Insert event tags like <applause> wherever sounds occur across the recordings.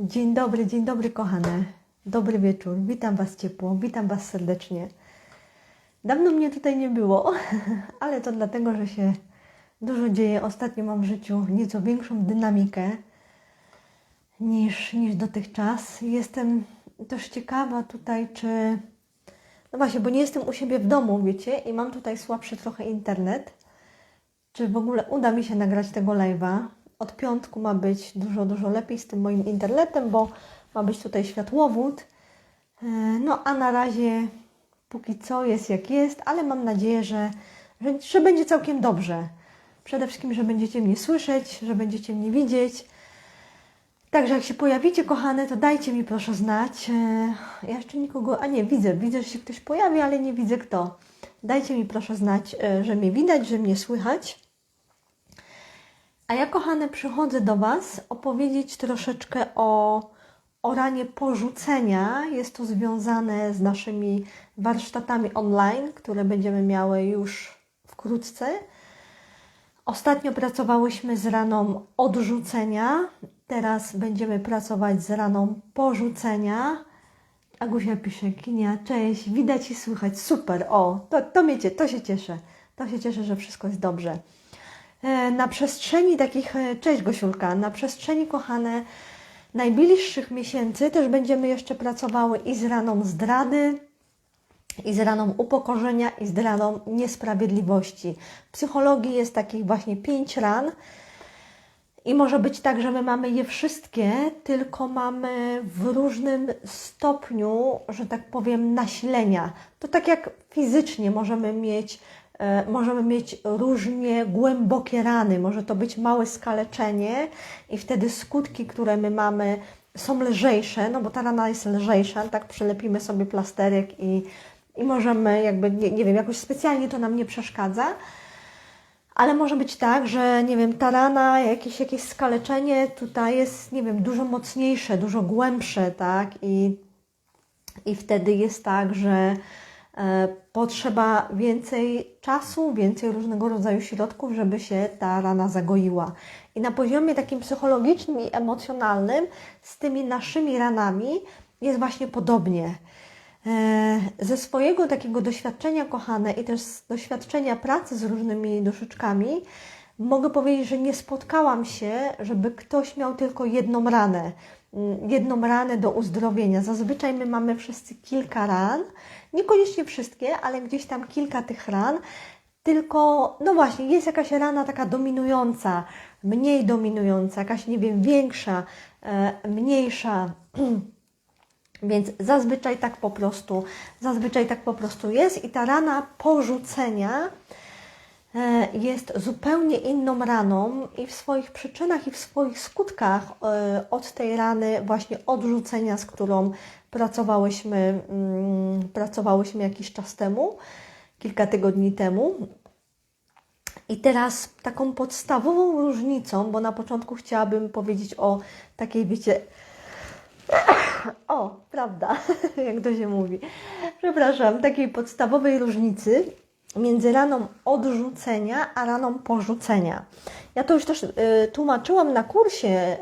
Dzień dobry, dzień dobry, kochane. Dobry wieczór. Witam Was ciepło, witam Was serdecznie. Dawno mnie tutaj nie było, <laughs> ale to dlatego, że się dużo dzieje. Ostatnio mam w życiu nieco większą dynamikę niż, niż dotychczas. Jestem też ciekawa tutaj, czy. No właśnie, bo nie jestem u siebie w domu, wiecie, i mam tutaj słabszy trochę internet. Czy w ogóle uda mi się nagrać tego live'a? Od piątku ma być dużo, dużo lepiej z tym moim internetem, bo ma być tutaj światłowód. E, No a na razie póki co jest jak jest, ale mam nadzieję, że, że, że będzie całkiem dobrze. Przede wszystkim, że będziecie mnie słyszeć, że będziecie mnie widzieć. Także jak się pojawicie, kochane, to dajcie mi proszę znać. E, Ja jeszcze nikogo, a nie, widzę, widzę, że się ktoś pojawi, ale nie widzę kto. Dajcie mi proszę znać, e, że mnie widać, że mnie słychać. A ja, kochane, przychodzę do Was opowiedzieć troszeczkę o, ranie porzucenia. Jest to związane z naszymi warsztatami online, które będziemy miały już wkrótce. Ostatnio pracowałyśmy z raną odrzucenia, teraz będziemy pracować z raną porzucenia. Agusia pisze, Kinia, cześć, widać i słychać, super, o, to, to miecie, to się cieszę, to się cieszę, że wszystko jest dobrze. E, Na przestrzeni takich, e, cześć Gosiulka, na przestrzeni kochane najbliższych miesięcy też będziemy jeszcze pracowały i z raną zdrady, i z raną upokorzenia, i z raną niesprawiedliwości. W psychologii jest takich właśnie pięć ran. I może być tak, że my mamy je wszystkie, tylko mamy w różnym stopniu, że tak powiem, nasilenia. To tak jak fizycznie możemy mieć, możemy mieć różnie głębokie rany, może to być małe skaleczenie i wtedy skutki, które my mamy, są lżejsze, no bo ta rana jest lżejsza, tak przylepimy sobie plasterek i, i możemy jakby, nie, nie wiem, jakoś specjalnie to nam nie przeszkadza. Ale może być tak, że nie wiem, ta rana, jakieś, jakieś skaleczenie tutaj jest, nie wiem, dużo mocniejsze, dużo głębsze, tak? I, i wtedy jest tak, że e, potrzeba więcej czasu, więcej różnego rodzaju środków, żeby się ta rana zagoiła. I na poziomie takim psychologicznym i emocjonalnym z tymi naszymi ranami jest właśnie podobnie. E, Ze swojego takiego doświadczenia, kochane, i też z doświadczenia pracy z różnymi duszyczkami, mogę powiedzieć, że nie spotkałam się, żeby ktoś miał tylko jedną ranę, jedną ranę do uzdrowienia. Zazwyczaj my mamy wszyscy kilka ran, niekoniecznie wszystkie, ale gdzieś tam kilka tych ran. Tylko, no właśnie, jest jakaś rana taka dominująca, mniej dominująca, jakaś, nie wiem, większa, e, mniejsza. <clears throat> Więc zazwyczaj tak po prostu, zazwyczaj tak po prostu jest i ta rana porzucenia jest zupełnie inną raną i w swoich przyczynach i w swoich skutkach e, od tej rany właśnie odrzucenia, z którą pracowałyśmy, mm, pracowałyśmy jakiś czas temu, kilka tygodni temu. I teraz taką podstawową różnicą, bo na początku chciałabym powiedzieć o takiej, wiecie, <coughs> o, prawda, <laughs> jak to się mówi. Przepraszam, takiej podstawowej różnicy między raną odrzucenia a raną porzucenia. Ja to już też y, tłumaczyłam na kursie,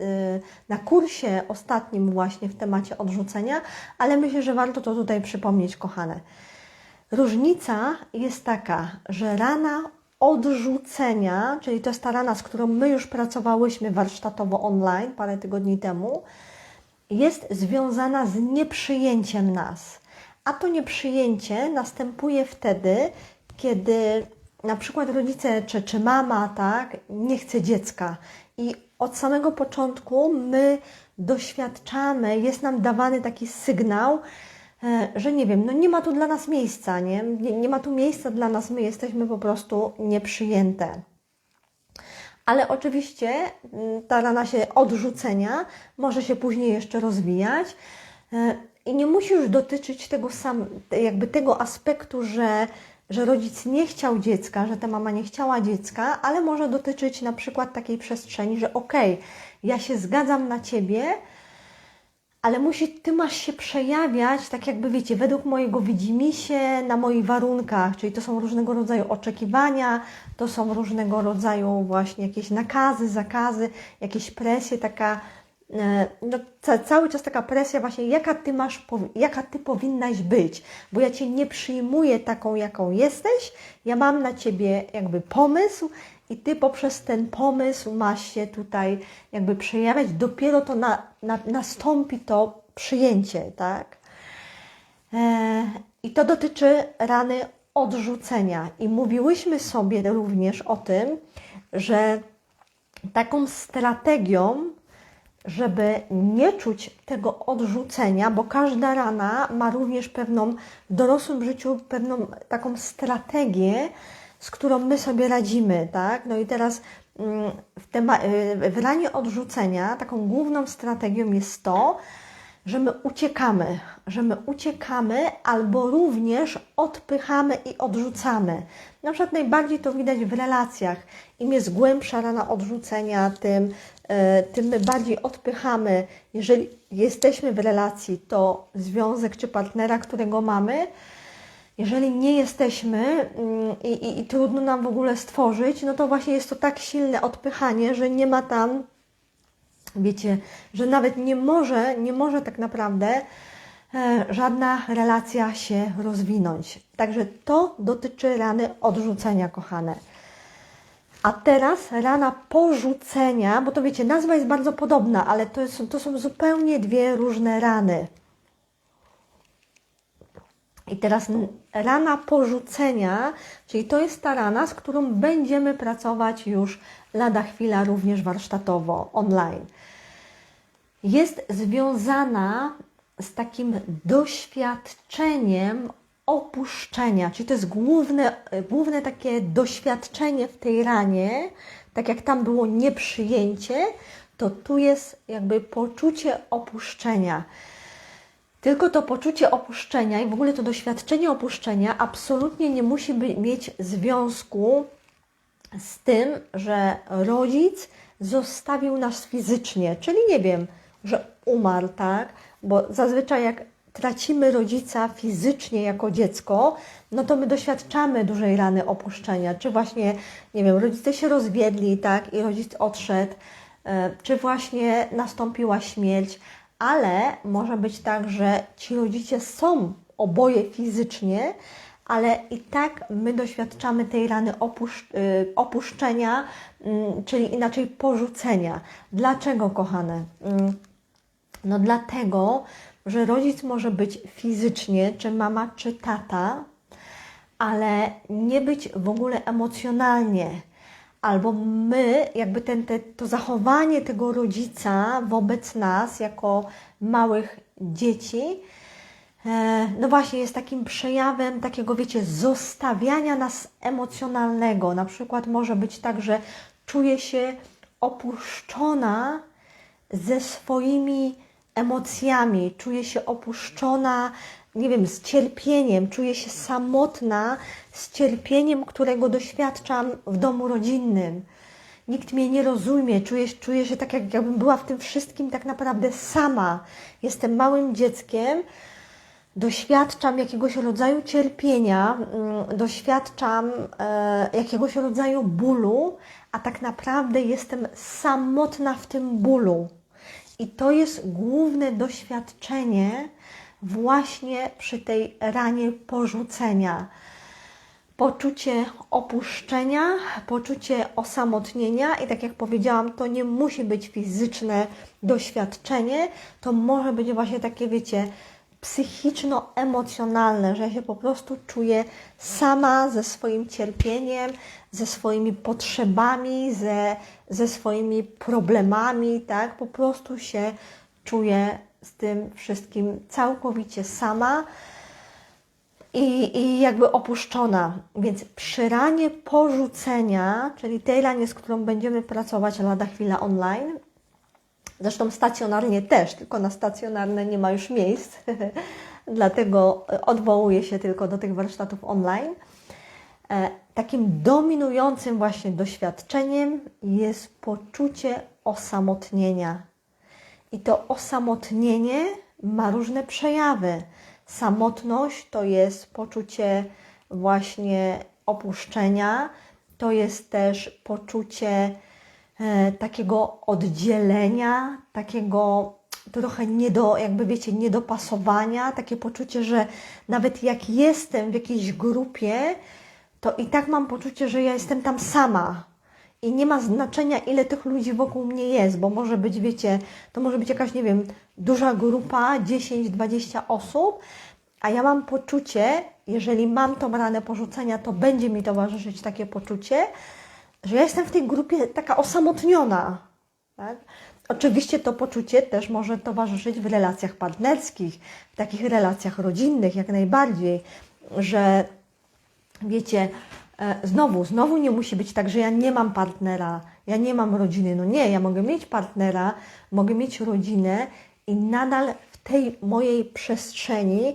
y, y, na kursie ostatnim właśnie w temacie odrzucenia, ale myślę, że warto to tutaj przypomnieć, kochane. Różnica jest taka, że rana odrzucenia, czyli to jest ta rana, z którą my już pracowałyśmy warsztatowo online parę tygodni temu, jest związana z nieprzyjęciem nas. A to nieprzyjęcie następuje wtedy, kiedy na przykład rodzice czy, czy mama tak, nie chce dziecka. I od samego początku my doświadczamy, jest nam dawany taki sygnał, e, że nie wiem, no nie ma tu dla nas miejsca, nie? Nie, nie ma tu miejsca dla nas, my jesteśmy po prostu nieprzyjęte. Ale oczywiście mm, ta rana się odrzucenia może się później jeszcze rozwijać e, i nie musi już dotyczyć tego sam, jakby tego aspektu, że, że rodzic nie chciał dziecka, że ta mama nie chciała dziecka, ale może dotyczyć na przykład takiej przestrzeni, że okej, okay, ja się zgadzam na ciebie, ale musi, ty masz się przejawiać, tak jakby wiecie, według mojego widzimisię, na moich warunkach, czyli to są różnego rodzaju oczekiwania, to są różnego rodzaju właśnie jakieś nakazy, zakazy, jakieś presje, taka no, ca, cały czas taka presja właśnie, jaka ty masz, jaka ty powinnaś być, bo ja cię nie przyjmuję taką, jaką jesteś, ja mam na ciebie jakby pomysł i ty poprzez ten pomysł masz się tutaj jakby przejawiać, dopiero to na, na, nastąpi to przyjęcie, tak? E, I to dotyczy rany odrzucenia. I mówiłyśmy sobie również o tym, że taką strategią, żeby nie czuć tego odrzucenia, bo każda rana ma również pewną w dorosłym życiu pewną taką strategię, z którą my sobie radzimy, tak? No i teraz mm, w, tema- w ranie odrzucenia taką główną strategią jest to, że my uciekamy, że my uciekamy albo również odpychamy i odrzucamy. Na przykład najbardziej to widać w relacjach. Im jest głębsza rana odrzucenia, tym, e, tym my bardziej odpychamy. Jeżeli jesteśmy w relacji, to związek czy partnera, którego mamy, jeżeli nie jesteśmy mm, i, i, i trudno nam w ogóle stworzyć, no to właśnie jest to tak silne odpychanie, że nie ma tam wiecie, że nawet nie może, nie może tak naprawdę e, żadna relacja się rozwinąć. Także to dotyczy rany odrzucenia, kochane. A teraz rana porzucenia, bo to wiecie, nazwa jest bardzo podobna, ale to, jest, to są zupełnie dwie różne rany. I teraz rana porzucenia, czyli to jest ta rana, z którą będziemy pracować już lada chwila również warsztatowo, online. Jest związana z takim doświadczeniem opuszczenia, czyli to jest główne, główne takie doświadczenie w tej ranie, tak jak tam było nieprzyjęcie, to tu jest jakby poczucie opuszczenia. Tylko to poczucie opuszczenia i w ogóle to doświadczenie opuszczenia absolutnie nie musi by, mieć związku z tym, że rodzic zostawił nas fizycznie, czyli nie wiem, że umarł, tak? Bo zazwyczaj jak tracimy rodzica fizycznie jako dziecko, no to my doświadczamy dużej rany opuszczenia, czy właśnie, nie wiem, rodzice się rozwiedli, tak? I rodzic odszedł, e, czy właśnie nastąpiła śmierć, ale może być tak, że ci rodzice są oboje fizycznie, ale i tak my doświadczamy tej rany opusz- y, opuszczenia, mm, czyli inaczej porzucenia. Dlaczego, kochane? Mm, No dlatego, że rodzic może być fizycznie, czy mama, czy tata, ale nie być w ogóle emocjonalnie. Albo my, jakby ten, te, to zachowanie tego rodzica wobec nas, jako małych dzieci, no właśnie jest takim przejawem takiego, wiecie, zostawiania nas emocjonalnego. Na przykład może być tak, że czuję się opuszczona ze swoimi emocjami, czuję się opuszczona, nie wiem, z cierpieniem, czuję się samotna z cierpieniem, którego doświadczam w domu rodzinnym. Nikt mnie nie rozumie, czuję, czuję się tak, jak, jakbym była w tym wszystkim tak naprawdę sama. Jestem małym dzieckiem, doświadczam jakiegoś rodzaju cierpienia, mm, doświadczam e, jakiegoś rodzaju bólu, a tak naprawdę jestem samotna w tym bólu. I to jest główne doświadczenie właśnie przy tej ranie porzucenia. Poczucie opuszczenia, poczucie osamotnienia, i tak jak powiedziałam, to nie musi być fizyczne doświadczenie, to może być właśnie takie, wiecie, psychiczno-emocjonalne, że ja się po prostu czuję sama ze swoim cierpieniem, ze swoimi potrzebami, ze, ze swoimi problemami, tak? Po prostu się czuję z tym wszystkim całkowicie sama i, i jakby opuszczona. Więc przy ranie porzucenia, czyli tej ranie, z którą będziemy pracować lada chwila online, Zresztą stacjonarnie też, tylko na stacjonarne nie ma już miejsc, <laughs> dlatego odwołuję się tylko do tych warsztatów online. E, Takim dominującym właśnie doświadczeniem jest poczucie osamotnienia. I to osamotnienie ma różne przejawy. Samotność to jest poczucie właśnie opuszczenia, to jest też poczucie e, takiego oddzielenia, takiego trochę nie do, jakby wiecie, niedopasowania, takie poczucie, że nawet jak jestem w jakiejś grupie, to i tak mam poczucie, że ja jestem tam sama. I nie ma znaczenia, ile tych ludzi wokół mnie jest, bo może być, wiecie, to może być jakaś, nie wiem, duża grupa, 10-20 osób, a ja mam poczucie, jeżeli mam tą ranę porzucenia, to będzie mi towarzyszyć takie poczucie, że ja jestem w tej grupie taka osamotniona. Tak? Oczywiście to poczucie też może towarzyszyć w relacjach partnerskich, w takich relacjach rodzinnych, jak najbardziej, że wiecie, e, znowu, znowu nie musi być tak, że ja nie mam partnera, ja nie mam rodziny. No nie, ja mogę mieć partnera, mogę mieć rodzinę i nadal w tej mojej przestrzeni,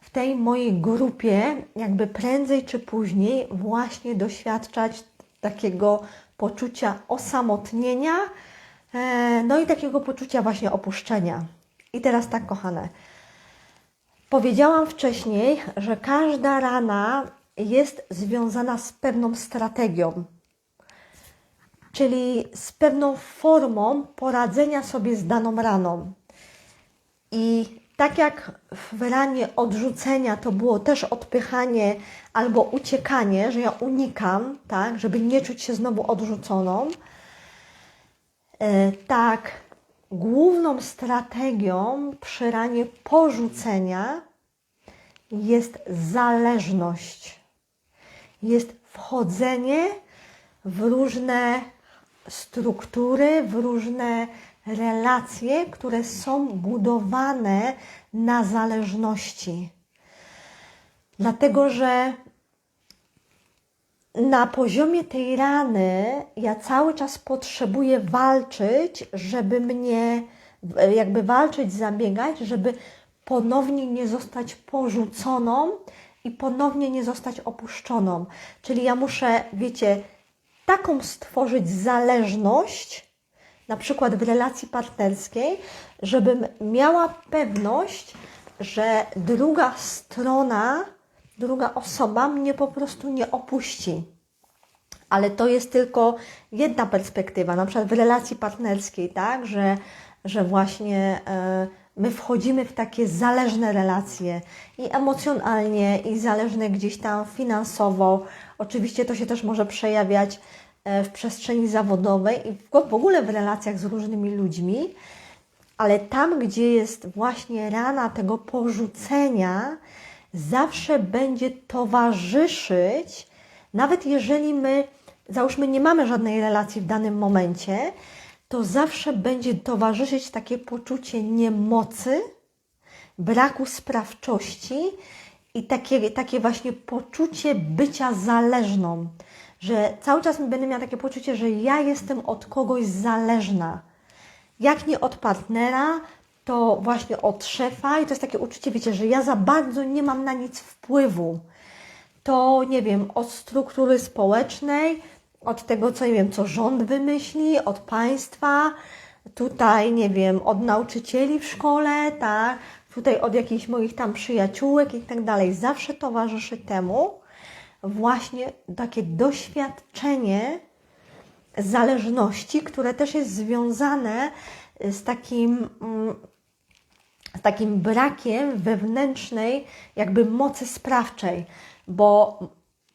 w tej mojej grupie, jakby prędzej czy później, właśnie doświadczać takiego poczucia osamotnienia, e, no i takiego poczucia właśnie opuszczenia. I teraz tak, kochane. Powiedziałam wcześniej, że każda rana jest związana z pewną strategią, czyli z pewną formą poradzenia sobie z daną raną. I tak jak w ranie odrzucenia to było też odpychanie albo uciekanie, że ja unikam, tak, żeby nie czuć się znowu odrzuconą, e, tak główną strategią przy ranie porzucenia jest zależność. Jest wchodzenie w różne struktury, w różne relacje, które są budowane na zależności. Dlatego, że na poziomie tej rany ja cały czas potrzebuję walczyć, żeby mnie, jakby walczyć, zabiegać, żeby ponownie nie zostać porzuconą i ponownie nie zostać opuszczoną. Czyli ja muszę, wiecie, taką stworzyć zależność, na przykład w relacji partnerskiej, żebym miała pewność, że druga strona, druga osoba mnie po prostu nie opuści. Ale to jest tylko jedna perspektywa, na przykład w relacji partnerskiej, tak, że, że właśnie. Yy, my wchodzimy w takie zależne relacje i emocjonalnie, i zależne gdzieś tam finansowo. Oczywiście to się też może przejawiać e, w przestrzeni zawodowej i w ogóle w relacjach z różnymi ludźmi, ale tam, gdzie jest właśnie rana tego porzucenia, zawsze będzie towarzyszyć, nawet jeżeli my, załóżmy, nie mamy żadnej relacji w danym momencie, to zawsze będzie towarzyszyć takie poczucie niemocy, braku sprawczości i takie, takie właśnie poczucie bycia zależną, że cały czas będę miała takie poczucie, że ja jestem od kogoś zależna. Jak nie od partnera, to właśnie od szefa i to jest takie uczucie, wiecie, że ja za bardzo nie mam na nic wpływu. To, nie wiem, od struktury społecznej, od tego, co nie wiem, co rząd wymyśli, od państwa, tutaj, nie wiem, od nauczycieli w szkole, tak, tutaj od jakichś moich tam przyjaciółek i tak dalej. Zawsze towarzyszy temu właśnie takie doświadczenie zależności, które też jest związane z takim, mm, z takim brakiem wewnętrznej jakby mocy sprawczej, bo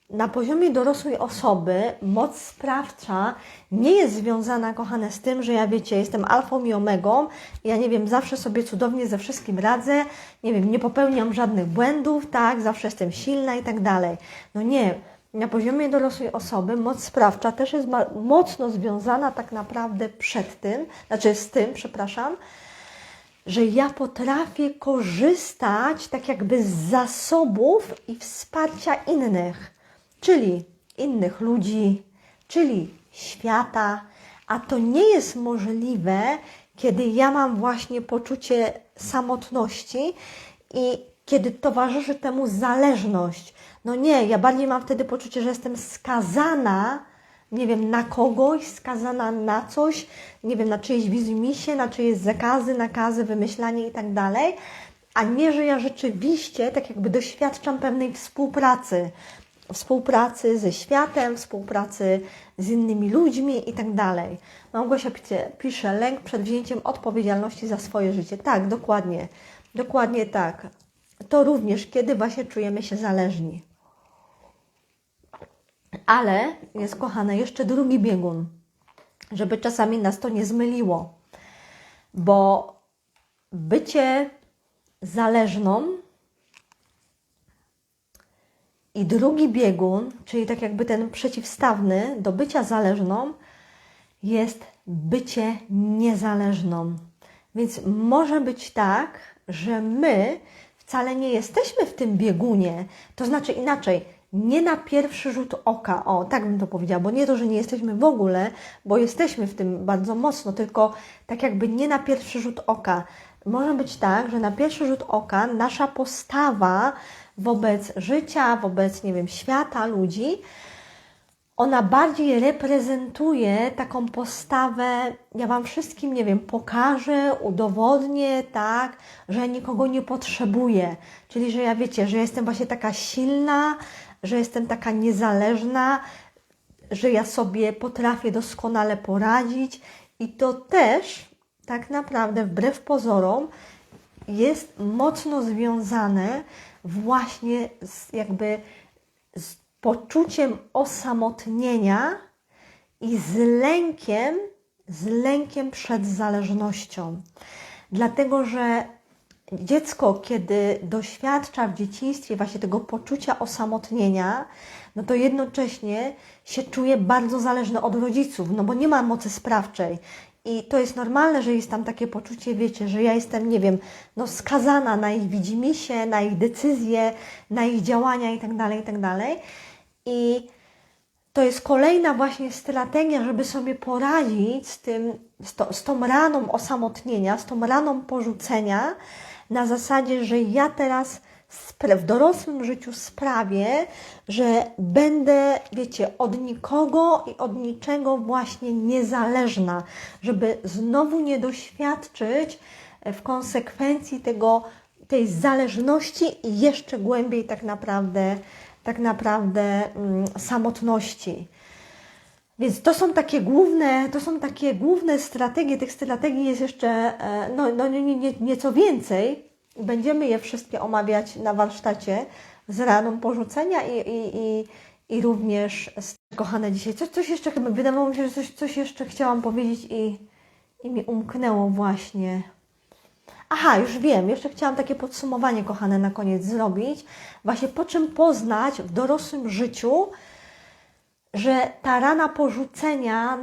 na poziomie dorosłej osoby moc sprawcza nie jest związana, kochane, z tym, że ja wiecie, jestem alfą i omegą, ja nie wiem, zawsze sobie cudownie ze wszystkim radzę, nie wiem, nie popełniam żadnych błędów, tak, zawsze jestem silna i tak dalej. No nie, na poziomie dorosłej osoby moc sprawcza też jest mocno związana tak naprawdę przed tym, znaczy z tym, przepraszam, że ja potrafię korzystać tak jakby z zasobów i wsparcia innych czyli innych ludzi, czyli świata, a to nie jest możliwe, kiedy ja mam właśnie poczucie samotności i kiedy towarzyszy temu zależność. No nie, ja bardziej mam wtedy poczucie, że jestem skazana, nie wiem, na kogoś, skazana na coś, nie wiem, na czyjeś bizmisie, na czyjeś zakazy, nakazy, wymyślanie i tak dalej, a nie, że ja rzeczywiście tak jakby doświadczam pewnej współpracy, współpracy ze światem, współpracy z innymi ludźmi i tak. Małgosia pisze lęk przed wzięciem odpowiedzialności za swoje życie. Tak, dokładnie. Dokładnie tak. To również, kiedy właśnie czujemy się zależni. Ale jest, kochane, jeszcze drugi biegun, żeby czasami nas to nie zmyliło, bo bycie zależną i drugi biegun, czyli tak jakby ten przeciwstawny do bycia zależną, jest bycie niezależną. Więc może być tak, że my wcale nie jesteśmy w tym biegunie, to znaczy inaczej, nie na pierwszy rzut oka, o tak bym to powiedziała, bo nie to, że nie jesteśmy w ogóle, bo jesteśmy w tym bardzo mocno, tylko tak jakby nie na pierwszy rzut oka. Może być tak, że na pierwszy rzut oka nasza postawa wobec życia, wobec, nie wiem, świata, ludzi, ona bardziej reprezentuje taką postawę, ja Wam wszystkim, nie wiem, pokażę, udowodnię, tak, że nikogo nie potrzebuję. Czyli, że ja wiecie, że jestem właśnie taka silna, że jestem taka niezależna, że ja sobie potrafię doskonale poradzić i to też tak naprawdę wbrew pozorom jest mocno związane właśnie z jakby z poczuciem osamotnienia i z lękiem, z lękiem przed zależnością. Dlatego, że dziecko, kiedy doświadcza w dzieciństwie właśnie tego poczucia osamotnienia, no to jednocześnie się czuje bardzo zależne od rodziców, no bo nie ma mocy sprawczej. I to jest normalne, że jest tam takie poczucie, wiecie, że ja jestem, nie wiem, no skazana na ich widzimisię, na ich decyzje, na ich działania itd., itd. I to jest kolejna właśnie strategia, żeby sobie poradzić z, tym, z, to, z tą raną osamotnienia, z tą raną porzucenia, na zasadzie, że ja teraz w dorosłym życiu sprawię, że będę, wiecie, od nikogo i od niczego właśnie niezależna, żeby znowu nie doświadczyć w konsekwencji tego, tej zależności i jeszcze głębiej tak naprawdę, tak naprawdę mm, samotności. Więc to są takie główne, to są takie główne strategie. Tych strategii jest jeszcze e, no, no, nie, nie, nieco więcej. Będziemy je wszystkie omawiać na warsztacie z raną porzucenia i, i, i, i również z kochane dzisiaj. Coś, coś jeszcze chyba wydawało mi się, że coś, coś jeszcze chciałam powiedzieć i, i mi umknęło właśnie. Aha, już wiem, jeszcze chciałam takie podsumowanie, kochane, na koniec zrobić. Właśnie po czym poznać w dorosłym życiu, że ta rana porzucenia